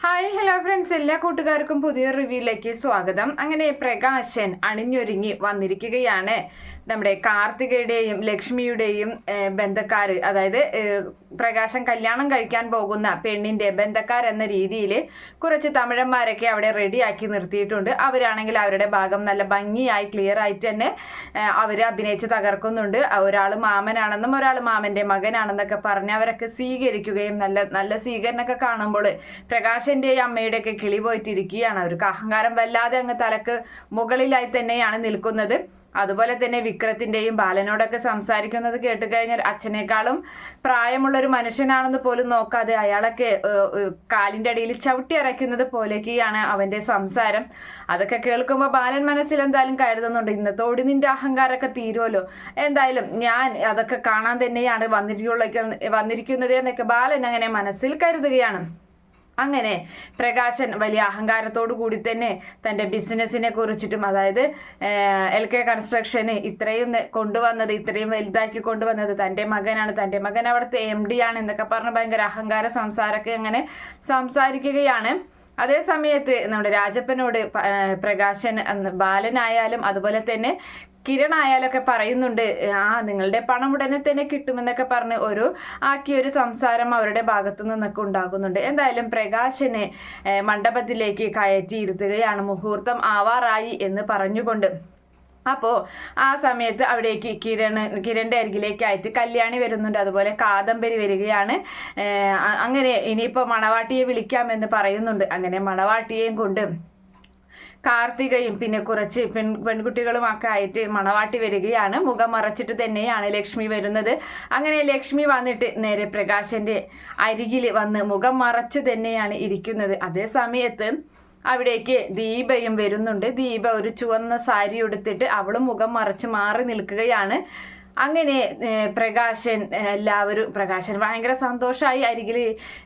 Hi hello friends എല്ലാ കൂട്ടുകാർക്കും പുതിയ റിവ്യൂയിലേക്ക് സ്വാഗതം. അങ്ങനെ പ്രകാശൻ അണിഞ്ഞൊരുങ്ങി വന്നിരിക്കുകയാണ്. നമ്മുടെ കാർത്തികയുടെയും ലക്ഷ്മിയുടെയും ബന്ധക്കാർ അതായത് പ്രകാശൻ കല്യാണം കഴിക്കാൻ പോകുന്ന പെണ്ണിന്റെ ബന്ധക്കാർ എന്ന രീതിയിൽ കുറച്ച് തമിഴന്മാരൊക്കെ അവിടെ റെഡിയാക്കി നിർത്തിയിട്ടുണ്ട്. അവരാണെങ്കിൽ അവരുടെ ഭാഗം നല്ല ഭംഗിയായി ക്ലിയർ ആയിട്ട് തന്നെ അവർ അഭിനയിച്ച് തകർക്കുന്നുണ്ട്. ഒരാൾ മാമനാണെന്നും ഒരാൾ മാമന്റെ മകനാണെന്നൊക്കെ പറഞ്ഞ് അവരൊക്കെ സ്വീകരിക്കുകയും നല്ല നല്ല സ്വീകരണമൊക്കെ കാണുമ്പോൾ പ്രകാശന്റെയും അമ്മയുടെയൊക്കെ കിളി പോയിട്ടിരിക്കുകയാണ്. അവർക്ക് അഹങ്കാരം വല്ലാതെ അങ്ങ് തലക്ക് മുകളിലായി തന്നെയാണ് നിൽക്കുന്നത്. അതുപോലെ തന്നെ വിക്രത്തിന്റെയും ബാലനോടൊക്കെ സംസാരിക്കുന്നത് കേട്ട് കഴിഞ്ഞാൽ അച്ഛനേക്കാളും പ്രായമുള്ള ഒരു മനുഷ്യനാണെന്ന് പോലും നോക്കാതെ അയാളൊക്കെ കാലിന്റെ അടിയിൽ ചവിട്ടി അരയ്ക്കുന്നത് പോലെയൊക്കെയാണ് അവന്റെ സംസാരം. അതൊക്കെ കേൾക്കുമ്പോൾ ബാലൻ മനസ്സിൽ എന്തായാലും കരുതുന്നുണ്ട് ഇന്നത്തോടി നിന്റെ അഹങ്കാരമൊക്കെ തീരുമല്ലോ എന്തായാലും ഞാൻ അതൊക്കെ കാണാൻ തന്നെയാണ് വന്നിരിക്കുള്ള വന്നിരിക്കുന്നത് എന്നൊക്കെ ബാലൻ അങ്ങനെ മനസ്സിൽ കരുതുകയാണ്. അങ്ങനെ പ്രകാശൻ വലിയ അഹങ്കാരത്തോടു കൂടി തന്നെ തന്റെ ബിസിനസ്സിനെ കുറിച്ചിട്ടും അതായത് എൽ കെ കൺസ്ട്രക്ഷന് ഇത്രയും കൊണ്ടുവന്നത് ഇത്രയും വലുതാക്കി കൊണ്ടുവന്നത് തന്റെ മകനാണ്. തന്റെ മകൻ അവിടുത്തെ എം ഡി ആണ് എന്നൊക്കെ പറഞ്ഞ് ഭയങ്കര അഹങ്കാര സംസാരമൊക്കെ അങ്ങനെ സംസാരിക്കുകയാണ്. അതേ സമയത്ത് നമ്മുടെ രാജപ്പനോട് പ്രകാശൻ ബാലനായാലും അതുപോലെ തന്നെ കിരൺ ആയാലൊക്കെ പറയുന്നുണ്ട് ആ നിങ്ങളുടെ പണം ഉടനെ തന്നെ കിട്ടുമെന്നൊക്കെ പറഞ്ഞ് ഒരു ആക്കിയ ഒരു സംസാരം അവരുടെ ഭാഗത്തു നിന്നൊക്കെ ഉണ്ടാകുന്നുണ്ട്. എന്തായാലും പ്രകാശനെ മണ്ഡപത്തിലേക്ക് കയറ്റിയിരുത്തുകയാണ് മുഹൂർത്തം ആവാറായി എന്ന് പറഞ്ഞുകൊണ്ട് അപ്പോൾ ആ സമയത്ത് അവിടേക്ക് കിരൺ കിരണിന്റെ അരികിലേക്കായിട്ട് കല്യാണി വരുന്നുണ്ട്. അതുപോലെ കാദംബരി വരികയാണ്. അങ്ങനെ ഇനിയിപ്പോൾ മണവാട്ടിയെ വിളിക്കാമെന്ന് പറയുന്നുണ്ട്. അങ്ങനെ മണവാട്ടിയെയും കൊണ്ട് കാർത്തികയും പിന്നെ കുറച്ച് പെൺ പെൺകുട്ടികളും ഒക്കെ ആയിട്ട് മണവാട്ടി വരികയാണ്. മുഖം മറച്ചിട്ട് തന്നെയാണ് ലക്ഷ്മി വരുന്നത്. അങ്ങനെ ലക്ഷ്മി വന്നിട്ട് നേരെ പ്രകാശന്റെ അരികിൽ വന്ന് മുഖം മറച്ച് തന്നെയാണ് ഇരിക്കുന്നത്. അതേ സമയത്ത് അവിടേക്ക് ദീപയും വരുന്നുണ്ട്. ദീപ ഒരു ചുവന്ന സാരി ഉടുത്തിട്ട് അവളും മുഖം മറച്ച് മാറി നിൽക്കുകയാണ്. അങ്ങനെ പ്രകാശൻ എല്ലാവരും പ്രകാശൻ ഭയങ്കര സന്തോഷമായി അരികിൽ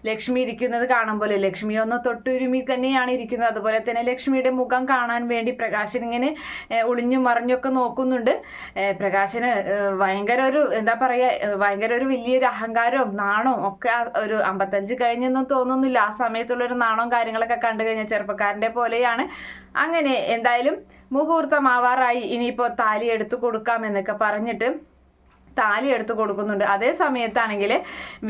ലക്ഷ്മി ഇരിക്കുന്നത് കാണുമ്പോൾ ലക്ഷ്മി ഒന്ന് തൊട്ടുരുമി തന്നെയാണ് ഇരിക്കുന്നത്. അതുപോലെ തന്നെ ലക്ഷ്മിയുടെ മുഖം കാണാൻ വേണ്ടി പ്രകാശൻ ഇങ്ങനെ ഒളിഞ്ഞു മറിഞ്ഞൊക്കെ നോക്കുന്നുണ്ട്. പ്രകാശന് ഭയങ്കര ഒരു എന്താ പറയുക ഭയങ്കര ഒരു വലിയൊരു അഹങ്കാരവും നാണവും ഒക്കെ ഒരു അമ്പത്തഞ്ച് കഴിഞ്ഞൊന്നും തോന്നുന്നില്ല. ആ സമയത്തുള്ള ഒരു നാണവും കാര്യങ്ങളൊക്കെ കണ്ടു കഴിഞ്ഞാൽ ചെറുപ്പക്കാരന്റെ പോലെയാണ്. അങ്ങനെ എന്തായാലും മുഹൂർത്തമാവാറായി. ഇനിയിപ്പോൾ താലി എടുത്തു കൊടുക്കാം എന്നൊക്കെ പറഞ്ഞിട്ട് താലി എടുത്ത് കൊടുക്കുന്നുണ്ട്. അതേ സമയത്താണെങ്കിൽ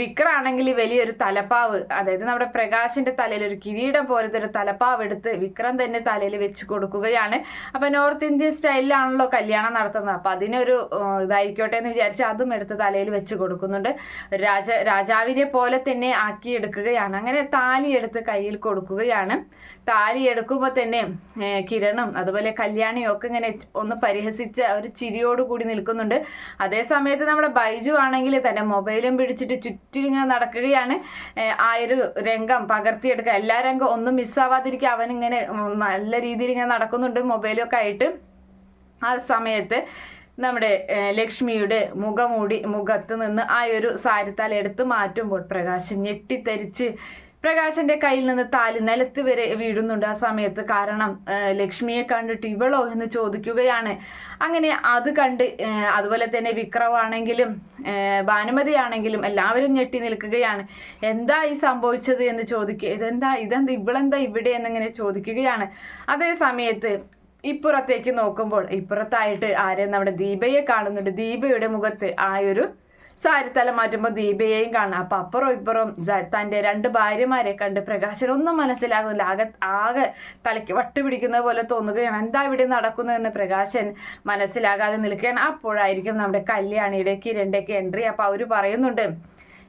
വിക്രാണെങ്കിൽ വലിയൊരു തലപ്പാവ് അതായത് നമ്മുടെ പ്രകാശിന്റെ തലയിൽ ഒരു കിരീടം പോലത്തെ ഒരു തലപ്പാവ് എടുത്ത് വിക്രം തന്നെ തലയിൽ വെച്ച് കൊടുക്കുകയാണ്. അപ്പൊ നോർത്ത് ഇന്ത്യൻ സ്റ്റൈലിലാണല്ലോ കല്യാണം നടത്തുന്നത്. അപ്പൊ അതിനൊരു ഇതായിക്കോട്ടെ എന്ന് വിചാരിച്ച് അതും എടുത്ത് തലയിൽ വെച്ച് കൊടുക്കുന്നുണ്ട്. രാജ രാജാവിനെ പോലെ തന്നെ ആക്കി എടുക്കുകയാണ്. അങ്ങനെ താലി എടുത്ത് കയ്യിൽ കൊടുക്കുകയാണ്. താലി എടുക്കുമ്പോൾ തന്നെ കിരണം അതുപോലെ കല്യാണിയും ഒക്കെ ഇങ്ങനെ ഒന്ന് പരിഹസിച്ച് ഒരു ചിരിയോടുകൂടി നിൽക്കുന്നുണ്ട്. അതേ സമയത്ത് നമ്മുടെ ബൈജു ആണെങ്കിൽ തന്നെ മൊബൈലും പിടിച്ചിട്ട് ചുറ്റും ഇങ്ങനെ നടക്കുകയാണ് ആ ഒരു രംഗം പകർത്തിയെടുക്കുക എല്ലാ രംഗം ഒന്നും മിസ്സാവാതിരിക്കുക അവനിങ്ങനെ നല്ല രീതിയിൽ ഇങ്ങനെ നടക്കുന്നുണ്ട് മൊബൈലൊക്കെ ആയിട്ട്. ആ സമയത്ത് നമ്മുടെ ലക്ഷ്മിയുടെ മുഖമൂടി മുഖത്ത് നിന്ന് ആ ഒരു സാരിത്താൽ എടുത്തു മാറ്റുമ്പോൾ പ്രകാശം ഞെട്ടിത്തരിച്ച് പ്രകാശന്റെ കയ്യിൽ നിന്ന് താലി നിലത്ത് വരെ വീഴുന്നുണ്ട് ആ സമയത്ത്. കാരണം ലക്ഷ്മിയെ കണ്ടിട്ട് ഇവളോ എന്ന് ചോദിക്കുകയാണ്. അങ്ങനെ അത് കണ്ട് അതുപോലെ തന്നെ വിക്രവാണെങ്കിലും ഭാനുമതിയാണെങ്കിലും എല്ലാവരും ഞെട്ടി നിൽക്കുകയാണ്. എന്താ ഈ സംഭവിച്ചത് എന്ന് ചോദിക്കുക ഇതെന്താ ഇതെന്താ ഇവളെന്താ ഇവിടെ എന്നിങ്ങനെ ചോദിക്കുകയാണ്. അതേ സമയത്ത് ഇപ്പുറത്തേക്ക് നോക്കുമ്പോൾ ഇപ്പുറത്തായിട്ട് ആരെ നമ്മുടെ ദീപയെ കാണുന്നുണ്ട്. ദീപയുടെ മുഖത്ത് ആ ഒരു സാരിത്തല മാറ്റുമ്പോൾ ദീപയെയും കാണാം. അപ്പൊ അപ്പുറം ഇപ്പുറം തന്റെ രണ്ട് ഭാര്യമാരെ കണ്ട് പ്രകാശൻ ഒന്നും മനസ്സിലാകുന്നില്ല. ആകെ ആകെ തലയ്ക്ക് വട്ടുപിടിക്കുന്ന പോലെ തോന്നുകയാണ് എന്താ ഇവിടെ നടക്കുന്നതെന്ന് പ്രകാശൻ മനസ്സിലാകാതെ നിൽക്കുകയാണ്. അപ്പോഴായിരിക്കും നമ്മുടെ കല്യാണിയുടെ കിരണിന്റെയൊക്കെ എൻട്രി അപ്പൊ അവർ പറയുന്നുണ്ട്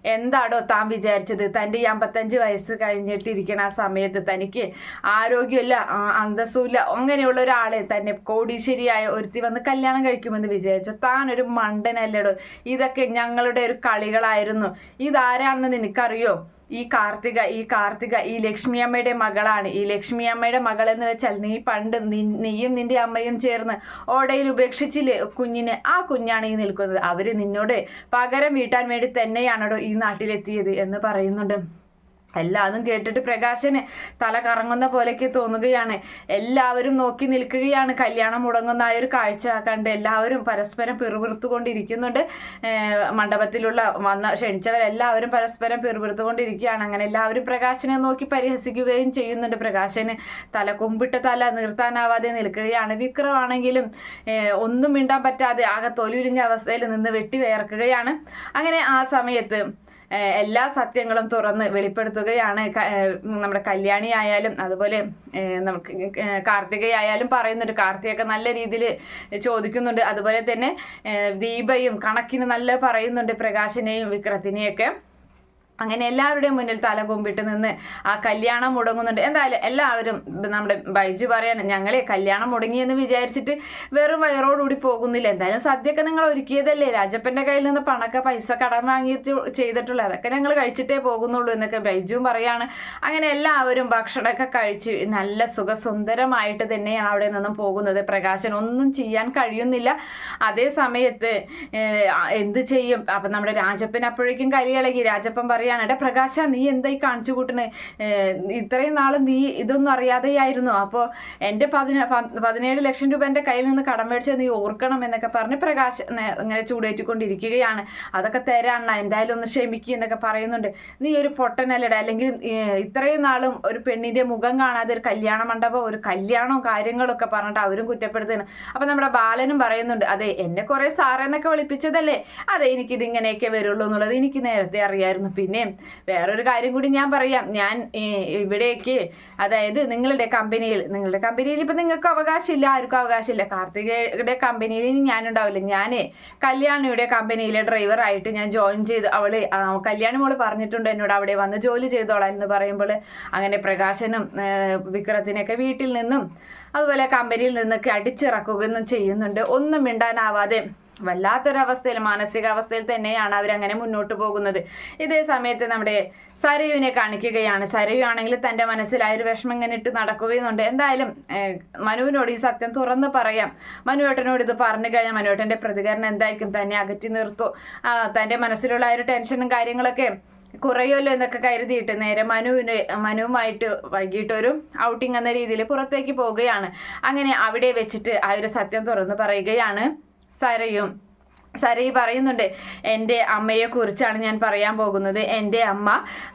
എന്താടോ താൻ വിചാരിച്ചത്? തന്റെ ഈ അമ്പത്തഞ്ച് വയസ്സ് കഴിഞ്ഞിട്ടിരിക്കണ ആ സമയത്ത് തനിക്ക് ആരോഗ്യമില്ല അന്തസ്സുമില്ല അങ്ങനെയുള്ള ഒരാളെ തന്നെ കോടീശ്വരിയായ ഒരുത്തി വന്ന് കല്യാണം കഴിക്കുമെന്ന് വിചാരിച്ചു. താൻ ഒരു മണ്ടനല്ലടോ? ഇതൊക്കെ ഞങ്ങളുടെ ഒരു കളികളായിരുന്നു. ഇതാരാണെന്ന് നിനക്കറിയോ? ഈ കാർത്തിക ഈ കാർത്തിക ഈ ലക്ഷ്മി അമ്മയുടെ മകളാണ്. ഈ ലക്ഷ്മി അമ്മയുടെ മകൾ എന്ന് വെച്ചാൽ നീ പണ്ട് നീയും നിന്റെ അമ്മയും ചേർന്ന് ഓടയിൽ ഉപേക്ഷിച്ചില്ലേ കുഞ്ഞിന്? ആ കുഞ്ഞാണ് ഈ നിൽക്കുന്നത്. അവർ നിന്നോട് പകരം വീട്ടാൻ വേണ്ടി തന്നെയാണോ ഈ നാട്ടിലെത്തിയത് എന്ന് പറയുന്നുണ്ട്. എല്ലാതും കേട്ടിട്ട് പ്രകാശന് തല കറങ്ങുന്ന പോലെയൊക്കെ തോന്നുകയാണ്. എല്ലാവരും നോക്കി നിൽക്കുകയാണ്. കല്യാണം മുടങ്ങുന്ന ആ ഒരു കാഴ്ച കണ്ട് എല്ലാവരും പരസ്പരം പിറുപിറുത്തുകൊണ്ടിരിക്കുന്നുണ്ട്. മണ്ഡപത്തിലുള്ള വന്ന ക്ഷണിച്ചവരെല്ലാവരും പരസ്പരം പിറുപിറുത്തുകൊണ്ടിരിക്കുകയാണ്. അങ്ങനെ എല്ലാവരും പ്രകാശനെ നോക്കി പരിഹസിക്കുകയും ചെയ്യുന്നുണ്ട്. പ്രകാശന് തല കുമ്പിട്ട് തല നിർത്താനാവാതെ നിൽക്കുകയാണ്. വിക്രമാണെങ്കിലും ഒന്നും മിണ്ടാൻ പറ്റാതെ ആകെ തൊലിയുരിഞ്ഞ അവസ്ഥയിൽ നിന്ന് വെട്ടി വേർക്കുകയാണ് അങ്ങനെ ആ സമയത്ത് എല്ലാ സത്യങ്ങളും തുറന്ന് വെളിപ്പെടുത്തുകയാണ് നമ്മുടെ കല്യാണി ആയാലും അതുപോലെ നമുക്ക് കാർത്തികയായാലും പറയുന്നുണ്ട്. കാർത്തികയൊക്കെ നല്ല രീതിയിൽ ചോദിക്കുന്നുണ്ട്. അതുപോലെ തന്നെ ദീപയും കണക്കിന് നല്ല പറയുന്നുണ്ട്. പ്രകാശിനെയും വിക്രത്തിനെയൊക്കെ. അങ്ങനെ എല്ലാവരുടെയും മുന്നിൽ തല കുമ്പിട്ട് നിന്ന് ആ കല്യാണം മുടങ്ങുന്നുണ്ട്. എന്തായാലും എല്ലാവരും നമ്മുടെ ബൈജു പറയാണ് ഞങ്ങളെ കല്യാണം മുടങ്ങിയെന്ന് വിചാരിച്ചിട്ട് വെറും വയറോടുകൂടി പോകുന്നില്ല. എന്തായാലും സദ്യയൊക്കെ നിങ്ങൾ ഒരുക്കിയതല്ലേ? രാജപ്പന്റെ കയ്യിൽ നിന്ന് പണക്ക പൈസ കടം വാങ്ങിയിട്ട് ചെയ്തിട്ടുള്ളത് അതൊക്കെ ഞങ്ങൾ കഴിച്ചിട്ടേ പോകുന്നുള്ളൂ എന്നൊക്കെ ബൈജുവും പറയാണ്. അങ്ങനെ എല്ലാവരും ഭക്ഷണമൊക്കെ കഴിച്ച് നല്ല സുഖസുന്ദരമായിട്ട് തന്നെയാണ് അവിടെ നിന്നും പോകുന്നത്. പ്രകാശൻ ഒന്നും ചെയ്യാൻ കഴിയുന്നില്ല. അതേ സമയത്ത് എന്ത് ചെയ്യും? അപ്പൊ നമ്മുടെ രാജപ്പൻ അപ്പോഴേക്കും കലിയിളകി രാജപ്പൻ പറയും പറയാണ് എടാ പ്രകാശ നീ എന്തായി കാണിച്ചു കൂട്ടണേ? ഇത്രയും നാൾ നീ ഇതൊന്നും അറിയാതെയായിരുന്നു. അപ്പോൾ എന്റെ പതിന പതിനേഴ് ലക്ഷം രൂപ എന്റെ കയ്യിൽ നിന്ന് കടം മേടിച്ചത് നീ ഓർക്കണം എന്നൊക്കെ പറഞ്ഞ് പ്രകാശ് ഇങ്ങനെ ചൂടേറ്റിക്കൊണ്ടിരിക്കുകയാണ്. അതൊക്കെ തരാണ എന്തായാലും ഒന്ന് ക്ഷമിക്കുക എന്നൊക്കെ പറയുന്നുണ്ട്. നീ ഒരു പൊട്ടനല്ലട അല്ലെങ്കിൽ ഇത്രയും നാളും ഒരു പെണ്ണിന്റെ മുഖം കാണാതെ ഒരു കല്യാണ മണ്ഡപം ഒരു കല്യാണവും കാര്യങ്ങളൊക്കെ പറഞ്ഞിട്ട് അവരും കുറ്റപ്പെടുത്തുന്നു. അപ്പം നമ്മുടെ ബാലനും പറയുന്നുണ്ട് അതെ എന്നെ കുറേ സാറെന്നൊക്കെ വിളിപ്പിച്ചതല്ലേ? അതെ എനിക്കിത് ഇങ്ങനെയൊക്കെ വരുള്ളൂ എന്നുള്ളത് എനിക്ക് നേരത്തെ അറിയായിരുന്നു. പിന്നെ പിന്നെ വേറൊരു കാര്യം കൂടി ഞാൻ പറയാം. ഞാൻ ഇവിടേക്ക് അതായത് നിങ്ങളുടെ കമ്പനിയിൽ നിങ്ങളുടെ കമ്പനിയിൽ ഇപ്പം നിങ്ങൾക്ക് അവകാശമില്ല ആർക്കും അവകാശമില്ല. കാർത്തികയുടെ കമ്പനിയിൽ ഞാനുണ്ടാവില്ല. ഞാൻ കല്യാണിയുടെ കമ്പനിയിലെ ഡ്രൈവറായിട്ട് ഞാൻ ജോയിൻ ചെയ്ത് അവൾ കല്യാണി മോൾ പറഞ്ഞിട്ടുണ്ട് എന്നോട് അവിടെ വന്ന് ജോലി ചെയ്തോളാം എന്ന് പറയുമ്പോൾ അങ്ങനെ പ്രകാശനും വിക്രത്തിനൊക്കെ വീട്ടിൽ നിന്നും അതുപോലെ കമ്പനിയിൽ നിന്നൊക്കെ അടിച്ചിറക്കുകയൊന്നും ചെയ്യുന്നുണ്ട്. ഒന്നും മിണ്ടാനാവാതെ വല്ലാത്തൊരവസ്ഥയിൽ മാനസികാവസ്ഥയിൽ തന്നെയാണ് അവരങ്ങനെ മുന്നോട്ട് പോകുന്നത്. ഇതേ സമയത്ത് നമ്മുടെ സരയുവിനെ കാണിക്കുകയാണ്. സരയു ആണെങ്കിൽ തന്റെ മനസ്സിലായ ഒരു വിഷമം ഇങ്ങനെ ഇട്ട് നടക്കുകയുന്നുണ്ട് എന്തായാലും മനുവിനോട് ഈ സത്യം തുറന്ന് പറയാം. മനുവേട്ടനോട് ഇത് പറഞ്ഞു കഴിഞ്ഞാൽ മനുവേട്ടന്റെ പ്രതികരണം എന്തായിരിക്കും? തന്നെ അകറ്റി നിർത്തു. തന്റെ മനസ്സിലുള്ള ആ ഒരു ടെൻഷനും കാര്യങ്ങളൊക്കെ കുറയുമല്ലോ എന്നൊക്കെ കരുതിയിട്ട് നേരെ മനുവിന് മനുവുമായിട്ട് വൈകിട്ട് ഒരു ഔട്ടിംഗ് എന്ന രീതിയിൽ പുറത്തേക്ക് പോവുകയാണ്. അങ്ങനെ അവിടെ വെച്ചിട്ട് ആ ഒരു സത്യം തുറന്ന് പറയുകയാണ്. സൈറയും സരയും സരി പറയുന്നുണ്ട് എന്റെ അമ്മയെ കുറിച്ചാണ് ഞാൻ പറയാൻ പോകുന്നത്. എന്റെ അമ്മ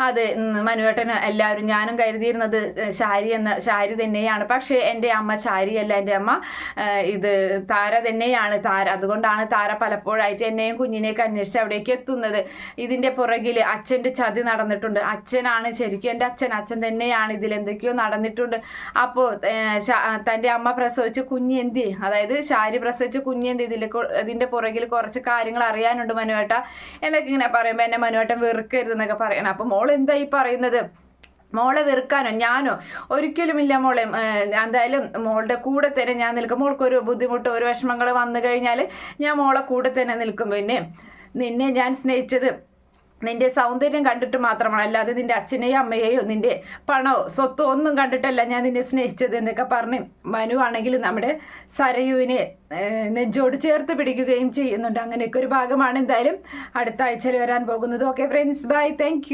അത് മനുവേട്ടന് എല്ലാവരും ഞാനും കരുതിയിരുന്നത് ശാരി എന്ന ശാരി തന്നെയാണ്. പക്ഷേ എന്റെ അമ്മ ശാരിയല്ല. എന്റെ അമ്മ ഇത് താര തന്നെയാണ്. താര അതുകൊണ്ടാണ് താര പലപ്പോഴായിട്ട് എന്നെയും കുഞ്ഞിനെയൊക്കെ അന്വേഷിച്ച് അവിടേക്ക് എത്തുന്നത്. ഇതിന്റെ പുറകിൽ അച്ഛന്റെ ചതി നടന്നിട്ടുണ്ട്. അച്ഛനാണ് ശരിക്കും എന്റെ അച്ഛൻ അച്ഛൻ തന്നെയാണ് ഇതിൽ എന്തൊക്കെയോ നടന്നിട്ടുണ്ട്. അപ്പോൾ തന്റെ അമ്മ പ്രസവിച്ച കുഞ്ഞെന്തി അതായത് ശാരി പ്രസവിച്ച കുഞ്ഞെന്തി ഇതിൽ ഇതിന്റെ പുറകിൽ കുറച്ച് കുറച്ച് കാര്യങ്ങൾ അറിയാനുണ്ട് മനുവേട്ട. എന്നൊക്കെ ഇങ്ങനെ പറയുമ്പോൾ എന്നെ മനുവേട്ടൻ വെറുക്കരുത് എന്നൊക്കെ പറയണം. അപ്പം മോൾ എന്താ ഈ പറയുന്നത്? മോളെ വെറുക്കാനോ? ഞാനോ? ഒരിക്കലുമില്ല മോളെ. എന്തായാലും മോളുടെ കൂടെ തന്നെ ഞാൻ നിൽക്കും. മോൾക്ക് ഒരു ബുദ്ധിമുട്ട് ഒരു വിഷമങ്ങൾ വന്നു കഴിഞ്ഞാൽ ഞാൻ മോളെ കൂടെ തന്നെ നിൽക്കും. പിന്നെ നിന്നെ ഞാൻ സ്നേഹിച്ചത് നിന്റെ സൗന്ദര്യം കണ്ടിട്ട് മാത്രമാണ്. അല്ലാതെ നിന്റെ അച്ഛനെയോ അമ്മയെയോ നിന്റെ പണോ സ്വത്തോ ഒന്നും കണ്ടിട്ടല്ല ഞാൻ നിന്നെ സ്നേഹിച്ചത് എന്നൊക്കെ പറഞ്ഞ് മനു ആണെങ്കിൽ നമ്മുടെ സരയുവിനെ നെഞ്ചോട് ചേർത്ത് പിടിക്കുകയും ചെയ്യുന്നുണ്ട്. അങ്ങനെയൊക്കെ ഒരു ഭാഗമാണ് എന്തായാലും അടുത്ത ആഴ്ചയിൽ വരാൻ പോകുന്നത്. Okay friends bye thank